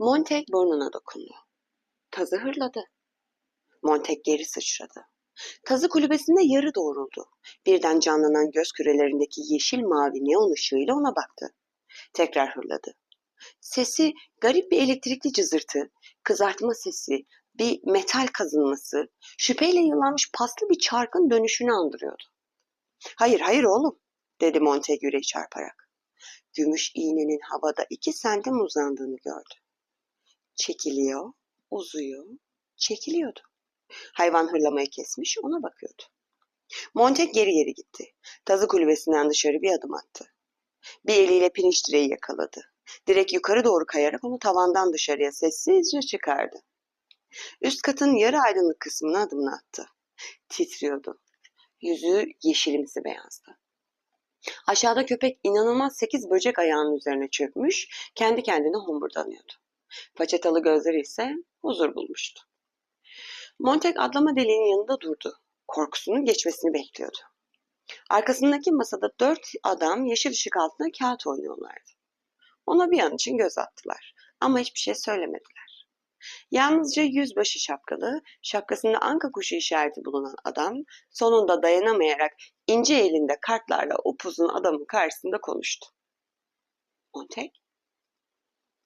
Montek burnuna dokundu. Tazı hırladı. Montek geri sıçradı. Tazı kulübesinde yarı doğruldu. Birden canlanan göz kürelerindeki yeşil mavi neon ışığıyla ona baktı. Tekrar hırladı. Sesi garip bir elektrikli cızırtı, kızartma sesi, bir metal kazınması, şüpheyle yılanmış paslı bir çarkın dönüşünü andırıyordu. Hayır hayır oğlum, dedi Montek yüreği çarparak. Gümüş iğnenin havada iki santim uzandığını gördü. Çekiliyor, uzuyor, çekiliyordu. Hayvan hırlamayı kesmiş, ona bakıyordu. Montek geri geri gitti. Tazı kulübesinden dışarı bir adım attı. Bir eliyle pirinç direği yakaladı. Direk yukarı doğru kayarak onu tavandan dışarıya sessizce çıkardı. Üst katın yarı aydınlık kısmına adımını attı. Titriyordu. Yüzü yeşilimsi beyazdı. Aşağıda köpek inanılmaz sekiz böcek ayağının üzerine çökmüş, kendi kendine homurdanıyordu. Paçatalı gözleri ise huzur bulmuştu. Montek atlama deliğinin yanında durdu. Korkusunun geçmesini bekliyordu. Arkasındaki masada dört adam yeşil ışık altında kağıt oynuyorlardı. Ona bir an için göz attılar ama hiçbir şey söylemediler. Yalnızca yüzbaşı şapkalı, şapkasında anka kuşu işareti bulunan adam sonunda dayanamayarak ince elinde kartlarla upuzun adamın karşısında konuştu. Montek?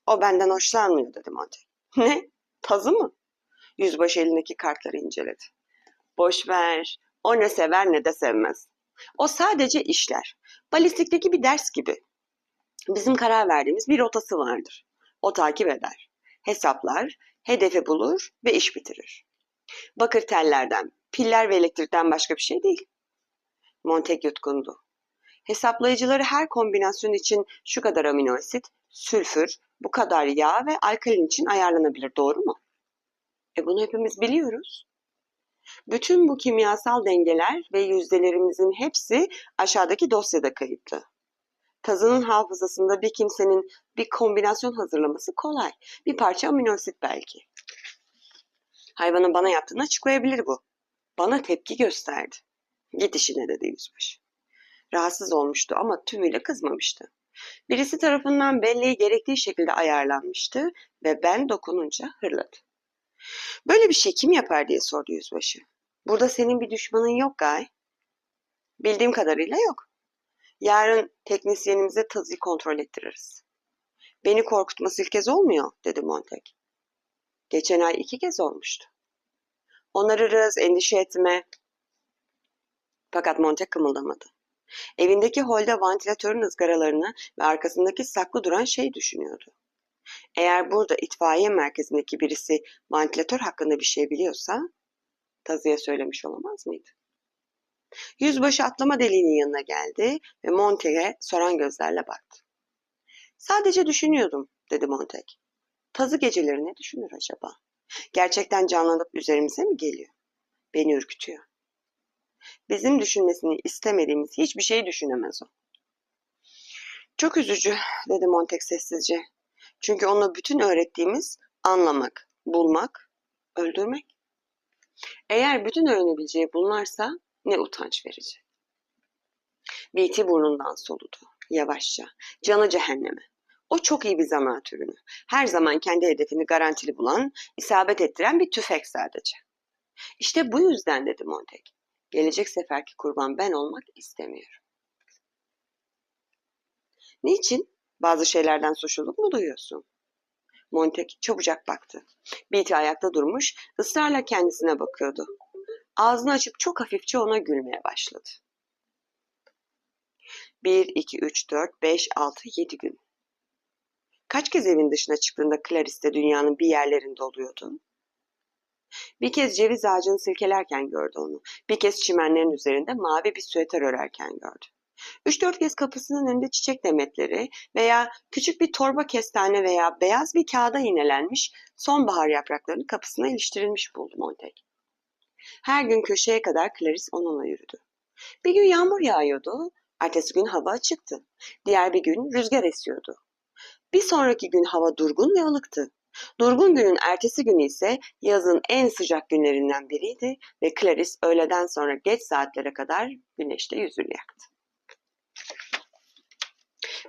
O benden hoşlanmıyor dedi Montek. Ne? Tazı mı? Yüzbaşı elindeki kartları inceledi. Boş ver. O ne sever ne de sevmez. O sadece işler. Balistikteki bir ders gibi. Bizim karar verdiğimiz bir rotası vardır. O takip eder. Hesaplar, hedefi bulur ve iş bitirir. Bakır tellerden, piller ve elektrikten başka bir şey değil. Montek yutkundu. Hesaplayıcıları her kombinasyon için şu kadar amino asit, sülfür, bu kadar yağ ve alkalin için ayarlanabilir doğru mu? E bunu hepimiz biliyoruz. Bütün bu kimyasal dengeler ve yüzdelerimizin hepsi aşağıdaki dosyada kayıtlı. Tazının hafızasında bir kimsenin bir kombinasyon hazırlaması kolay. Bir parça amino asit belki. Hayvanın bana yaptığını açıklayabilir bu. Bana tepki gösterdi. Git işine dedi yüzbaşı. Rahatsız olmuştu ama tümüyle kızmamıştı. Birisi tarafından belleği gerektiği şekilde ayarlanmıştı ve ben dokununca hırladı. Böyle bir şey kim yapar diye sordu yüzbaşı. Burada senin bir düşmanın yok Gay. Bildiğim kadarıyla yok. Yarın teknisyenimize tazıyı kontrol ettiririz. Beni korkutması ilk kez olmuyor, dedi Montek. Geçen ay iki kez olmuştu. Onarırız, endişe etme. Fakat Montek kımıldamadı. Evindeki holde vantilatörün ızgaralarını ve arkasındaki saklı duran şey düşünüyordu. Eğer burada itfaiye merkezindeki birisi vantilatör hakkında bir şey biliyorsa, Tazı'ya söylemiş olamaz mıydı? Yüzbaşı atlama deliğinin yanına geldi ve Montek'e soran gözlerle baktı. Sadece düşünüyordum, dedi Montek. Tazı geceleri ne düşünür acaba? Gerçekten canlanıp üzerimize mi geliyor? Beni ürkütüyor. Bizim düşünmesini istemediğimiz hiçbir şey düşünemez o. Çok üzücü, dedi Montek sessizce. Çünkü ona bütün öğrettiğimiz anlamak, bulmak, öldürmek. Eğer bütün öğrenebileceği bunlarsa ne utanç verici. Beatty burnundan soludu. Yavaşça. Canı cehenneme. O çok iyi bir zanaat ürünü. Her zaman kendi hedefini garantili bulan, isabet ettiren bir tüfek sadece. İşte bu yüzden dedi Montek. Gelecek seferki kurban ben olmak istemiyorum. Niçin? Bazı şeylerden suçluluk mu duyuyorsun? Montek çabucak baktı. Beatty ayakta durmuş, ısrarla kendisine bakıyordu. Ağzını açıp çok hafifçe ona gülmeye başladı. Bir, iki, üç, dört, beş, altı, yedi gün. Kaç kez evin dışına çıktığında Clarice dünyanın bir yerlerinde oluyordu? Bir kez ceviz ağacını silkelerken gördü onu. Bir kez çimenlerin üzerinde mavi bir süeter örerken gördü. Üç dört kez kapısının önünde çiçek demetleri veya küçük bir torba kestane veya beyaz bir kağıda iğnelenmiş sonbahar yapraklarını kapısına iliştirilmiş buldu Montek. Her gün köşeye kadar Clarice onunla yürüdü. Bir gün yağmur yağıyordu, ertesi gün hava açıktı. Diğer bir gün rüzgar esiyordu. Bir sonraki gün hava durgun ve ılıktı. Durgun günün ertesi günü ise yazın en sıcak günlerinden biriydi ve Clarice öğleden sonra geç saatlere kadar güneşte yüzünü yaktı.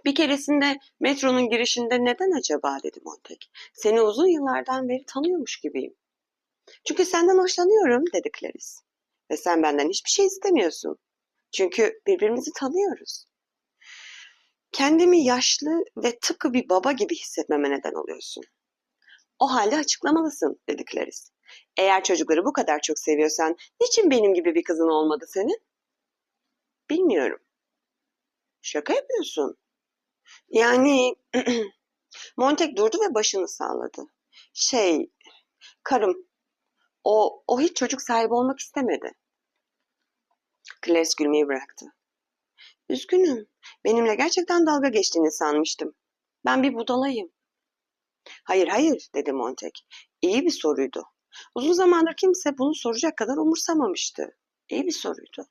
Bir keresinde metronun girişinde neden acaba dedi Montek. Seni uzun yıllardan beri tanıyormuş gibiyim. Çünkü senden hoşlanıyorum dedi Clarice. Ve sen benden hiçbir şey istemiyorsun. Çünkü birbirimizi tanıyoruz. Kendimi yaşlı ve tıpkı bir baba gibi hissetmeme neden oluyorsun. O halde açıklamalısın dedi Clarice. Eğer çocukları bu kadar çok seviyorsan niçin benim gibi bir kızın olmadı senin? Bilmiyorum. Şaka yapıyorsun. Yani Montek durdu ve başını salladı. Şey, karım, o, o hiç çocuk sahibi olmak istemedi. Clarice gülmeyi bıraktı. Üzgünüm. Benimle gerçekten dalga geçtiğini sanmıştım. Ben bir budalayım. Hayır hayır dedi Montek. İyi bir soruydu. Uzun zamandır kimse bunu soracak kadar umursamamıştı. İyi bir soruydu.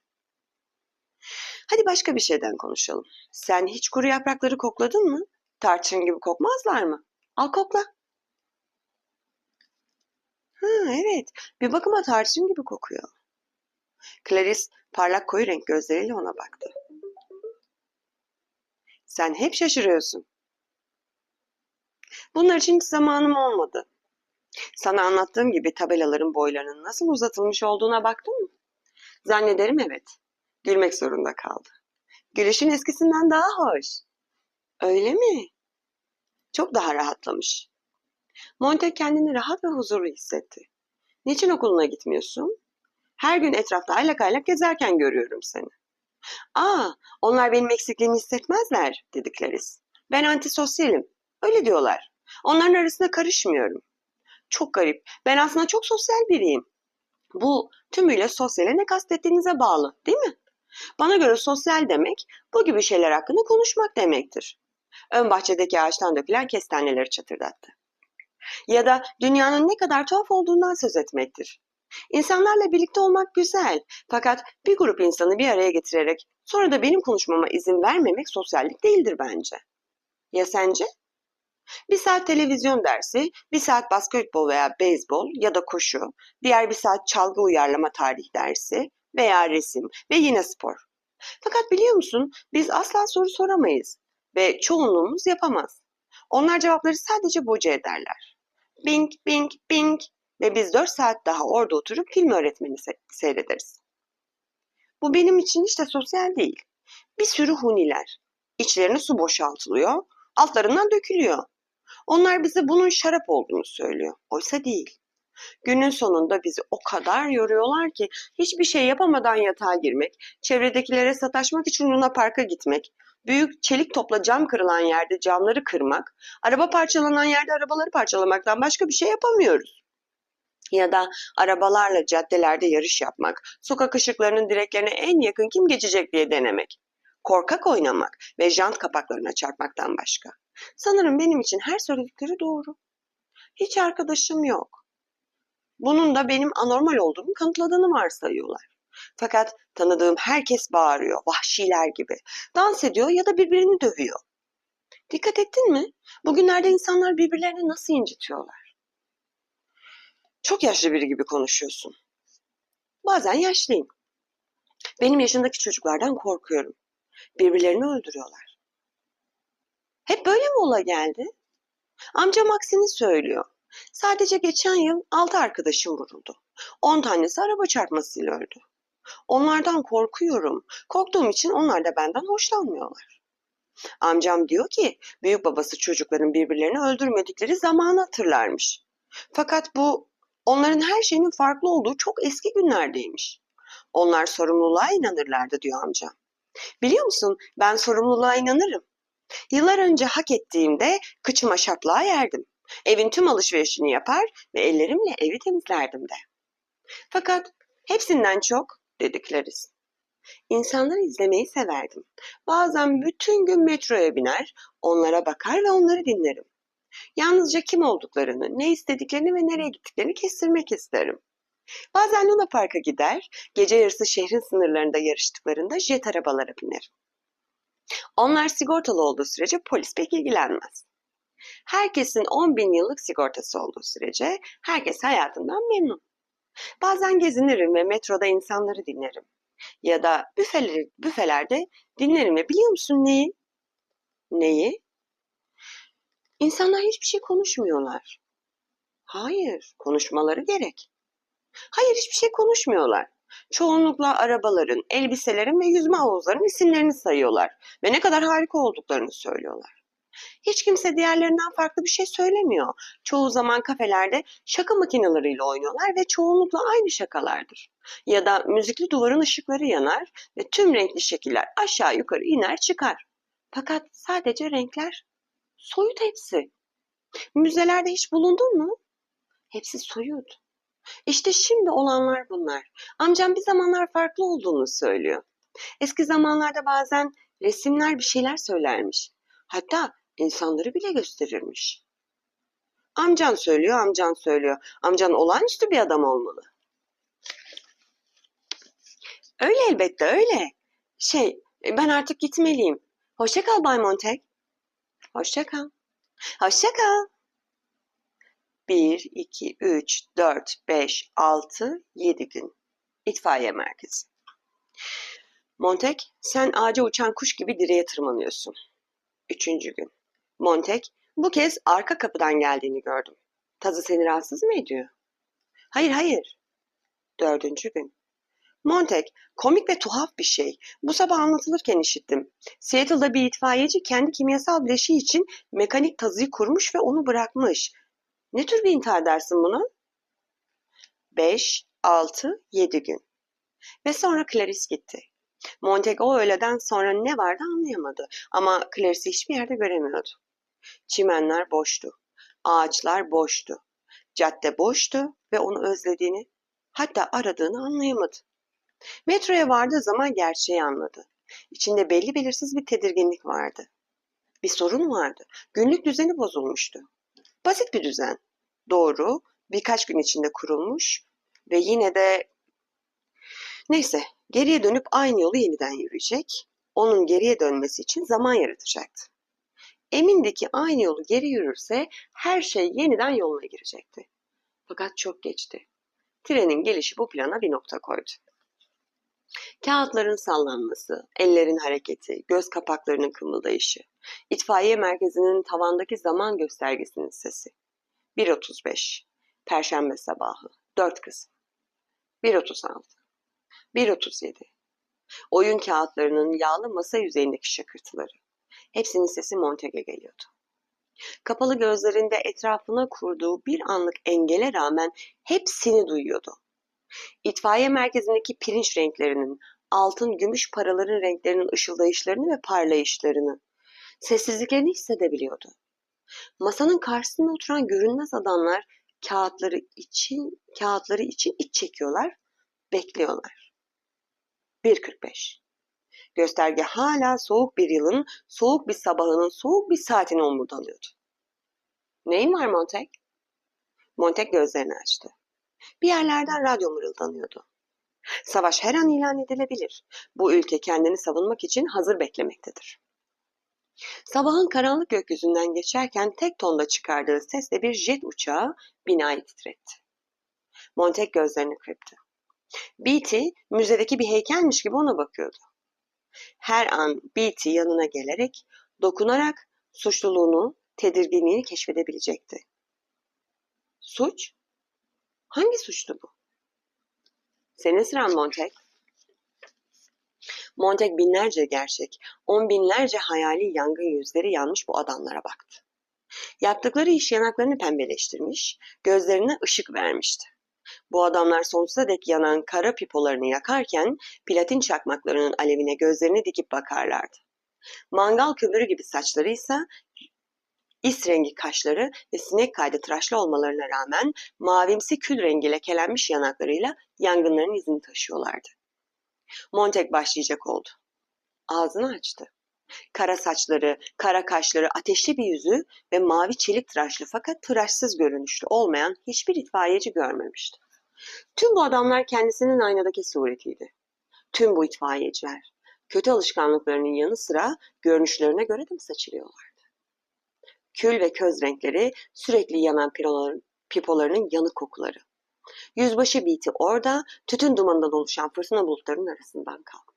Hadi başka bir şeyden konuşalım. Sen hiç kuru yaprakları kokladın mı? Tarçın gibi kokmazlar mı? Al kokla. Ha, evet, bir bakıma tarçın gibi kokuyor. Clarice parlak koyu renk gözleriyle ona baktı. Sen hep şaşırıyorsun. Bunlar için hiç zamanım olmadı. Sana anlattığım gibi tabelaların boylarının nasıl uzatılmış olduğuna baktın mı? Zannederim evet. Gülmek zorunda kaldı. Gülüşün eskisinden daha hoş. Öyle mi? Çok daha rahatlamış. Monte kendini rahat ve huzurlu hissetti. Niçin okuluna gitmiyorsun? Her gün etrafta aylak aylak gezerken görüyorum seni. Aa, onlar benim eksikliğimi hissetmezler, dedi Clarice. Ben antisosyalim. Öyle diyorlar. Onların arasına karışmıyorum. Çok garip. Ben aslında çok sosyal biriyim. Bu tümüyle sosyale ne kastettiğinize bağlı, değil mi? Bana göre sosyal demek bu gibi şeyler hakkında konuşmak demektir. Ön bahçedeki ağaçtan dökülen kestaneleri çatırdattı. Ya da dünyanın ne kadar tuhaf olduğundan söz etmektir. İnsanlarla birlikte olmak güzel fakat bir grup insanı bir araya getirerek sonra da benim konuşmama izin vermemek sosyallik değildir bence. Ya sence? Bir saat televizyon dersi, bir saat basketbol veya beyzbol ya da koşu, diğer bir saat çalgı uyarlama tarih dersi veya resim ve yine spor. Fakat biliyor musun biz asla soru soramayız ve çoğunluğumuz yapamaz. Onlar cevapları sadece boca ederler. Bing, bing, bing ve biz 4 saat daha orada oturup film öğretmeni se- seyrederiz. Bu benim için hiç de sosyal değil. Bir sürü huniler. İçlerine su boşaltılıyor, altlarından dökülüyor. Onlar bize bunun şarap olduğunu söylüyor. Oysa değil. Günün sonunda bizi o kadar yoruyorlar ki hiçbir şey yapamadan yatağa girmek, çevredekilere sataşmak için Luna Park'a gitmek, büyük çelik topla cam kırılan yerde camları kırmak, araba parçalanan yerde arabaları parçalamaktan başka bir şey yapamıyoruz. Ya da arabalarla caddelerde yarış yapmak, sokak ışıklarının direklerine en yakın kim geçecek diye denemek. Korkak oynamak ve jant kapaklarına çarpmaktan başka. Sanırım benim için her söyledikleri doğru. Hiç arkadaşım yok. Bunun da benim anormal olduğumu kanıtladığını varsayıyorlar. Fakat tanıdığım herkes bağırıyor, vahşiler gibi. Dans ediyor ya da birbirini dövüyor. Dikkat ettin mi? Bugünlerde insanlar birbirlerini nasıl incitiyorlar? Çok yaşlı biri gibi konuşuyorsun. Bazen yaşlıyım. Benim yaşındaki çocuklardan korkuyorum. Birbirlerini öldürüyorlar. Hep böyle mi ola geldi? Amcam aksini söylüyor. Sadece geçen yıl altı arkadaşım vuruldu. On tanesi araba çarpmasıyla öldü. Onlardan korkuyorum. Korktuğum için onlar da benden hoşlanmıyorlar. Amcam diyor ki büyük babası çocukların birbirlerini öldürmedikleri zamanı hatırlarmış. Fakat bu onların her şeyinin farklı olduğu çok eski günlerdeymiş. Onlar sorumluluğa inanırlardı diyor amcam. Biliyor musun ben sorumluluğa inanırım. Yıllar önce hak ettiğimde kıçıma şaplığa yerdim. Evin tüm alışverişini yapar ve ellerimle evi temizlerdim de. Fakat hepsinden çok dedi Clarice. İnsanları izlemeyi severdim. Bazen bütün gün metroya biner, onlara bakar ve onları dinlerim. Yalnızca kim olduklarını, ne istediklerini ve nereye gittiklerini kestirmek isterim. Bazen Luna Park'a gider, gece yarısı şehrin sınırlarında yarıştıklarında jet arabalara binerim. Onlar sigortalı olduğu sürece polis pek ilgilenmez. Herkesin 10 bin yıllık sigortası olduğu sürece herkes hayatından memnun. Bazen gezinirim ve metroda insanları dinlerim. Ya da büfeleri, büfelerde dinlerim ve biliyor musun neyi? Neyi? İnsanlar hiçbir şey konuşmuyorlar. Hayır, konuşmaları gerek. Hayır, hiçbir şey konuşmuyorlar. Çoğunlukla arabaların, elbiselerin ve yüzme havuzlarının isimlerini sayıyorlar ve ne kadar harika olduklarını söylüyorlar. Hiç kimse diğerlerinden farklı bir şey söylemiyor. Çoğu zaman kafelerde şaka makineleriyle oynuyorlar ve çoğunlukla aynı şakalardır. Ya da müzikli duvarın ışıkları yanar ve tüm renkli şekiller aşağı yukarı iner çıkar. Fakat sadece renkler soyut hepsi. Müzelerde hiç bulundun mu? Hepsi soyut. İşte şimdi olanlar bunlar. Amcam bir zamanlar farklı olduğunu söylüyor. Eski zamanlarda bazen resimler bir şeyler söylermiş. Hatta insanları bile gösterirmiş. Amcan söylüyor, amcan söylüyor. Amcan olağanüstü bir adam olmalı. Öyle elbette öyle. Şey, ben artık gitmeliyim. Hoşça kal Bay Montek. Hoşça kal. Hoşça kal. 1, 2, 3, 4, 5, 6, 7 gün. İtfaiye merkezi. Montek, sen ağaca uçan kuş gibi direğe tırmanıyorsun. Üçüncü gün. Montek, bu kez arka kapıdan geldiğini gördüm. Tazı seni rahatsız mı ediyor? Hayır, hayır. Dördüncü gün. Montek, komik ve tuhaf bir şey. Bu sabah anlatılırken işittim. Seattle'da bir itfaiyeci kendi kimyasal bileşiği için mekanik tazıyı kurmuş ve onu bırakmış. Ne tür bir intihar dersin buna? 5, 6, 7 gün. Ve sonra Clarice gitti. Montek o öğleden sonra ne vardı anlayamadı ama Clarice'i hiçbir yerde göremiyordu. Çimenler boştu. Ağaçlar boştu. Cadde boştu ve onu özlediğini, hatta aradığını anlayamadı. Metroya vardığı zaman gerçeği anladı. İçinde belli belirsiz bir tedirginlik vardı. Bir sorun vardı. Günlük düzeni bozulmuştu. Basit bir düzen. Doğru, birkaç gün içinde kurulmuş ve yine de neyse geriye dönüp aynı yolu yeniden yürüyecek. Onun geriye dönmesi için zaman yaratacaktı. Emindi ki aynı yolu geri yürürse her şey yeniden yoluna girecekti. Fakat çok geçti. Trenin gelişi bu plana bir nokta koydu. Kağıtların sallanması, ellerin hareketi, göz kapaklarının kımıldayışı, itfaiye merkezinin tavandaki zaman göstergesinin sesi. 1.35 Perşembe sabahı 4 Kasım 1.36 1.37 Oyun kağıtlarının yağlı masa yüzeyindeki şakırtıları. Hepsinin sesi Monteg'e geliyordu. Kapalı gözlerinde etrafına kurduğu bir anlık engele rağmen hepsini duyuyordu. İtfaiye merkezindeki pirinç renklerinin, altın gümüş paraların renklerinin ışıldayışlarını ve parlayışlarını, sessizliklerini hissedebiliyordu. Masanın karşısında oturan görünmez adamlar kağıtları için kağıtları için iç çekiyorlar, bekliyorlar. 1.45 Gösterge hala soğuk bir yılın, soğuk bir sabahının, soğuk bir saatini omurdanıyordu. Neyin var Montek? Montek gözlerini açtı. Bir yerlerden radyo mırıldanıyordu. Savaş her an ilan edilebilir. Bu ülke kendini savunmak için hazır beklemektedir. Sabahın karanlık gökyüzünden geçerken tek tonda çıkardığı sesle bir jet uçağı binayı titretti. Montek gözlerini kırptı. Beatty müzedeki bir heykelmiş gibi ona bakıyordu. Her an Beatty yanına gelerek, dokunarak suçluluğunu, tedirginliğini keşfedebilecekti. Suç? Hangi suçtu bu? Senin sıran Montek. Montek binlerce gerçek, on binlerce hayali yangın yüzleri yanmış bu adamlara baktı. Yaptıkları iş yanaklarını pembeleştirmiş, gözlerine ışık vermişti. Bu adamlar sonsuza dek yanan kara pipolarını yakarken platin çakmaklarının alevine gözlerini dikip bakarlardı. Mangal kömürü gibi saçları ise is rengi kaşları ve sinek kaydı tıraşlı olmalarına rağmen mavimsi kül rengi lekelenmiş yanaklarıyla yangınların izini taşıyorlardı. Montek başlayacak oldu. Ağzını açtı. Kara saçları, kara kaşları, ateşli bir yüzü ve mavi çelik tıraşlı fakat tıraşsız görünüşlü olmayan hiçbir itfaiyeci görmemişti. Tüm bu adamlar kendisinin aynadaki suretiydi. Tüm bu itfaiyeciler, kötü alışkanlıklarının yanı sıra görünüşlerine göre de mi seçiliyorlardı? Kül ve köz renkleri, sürekli yanan pipoların, pipolarının yanık kokuları. Yüzbaşı Beatty orada, tütün dumanından oluşan fırtına bulutlarının arasından kalktı.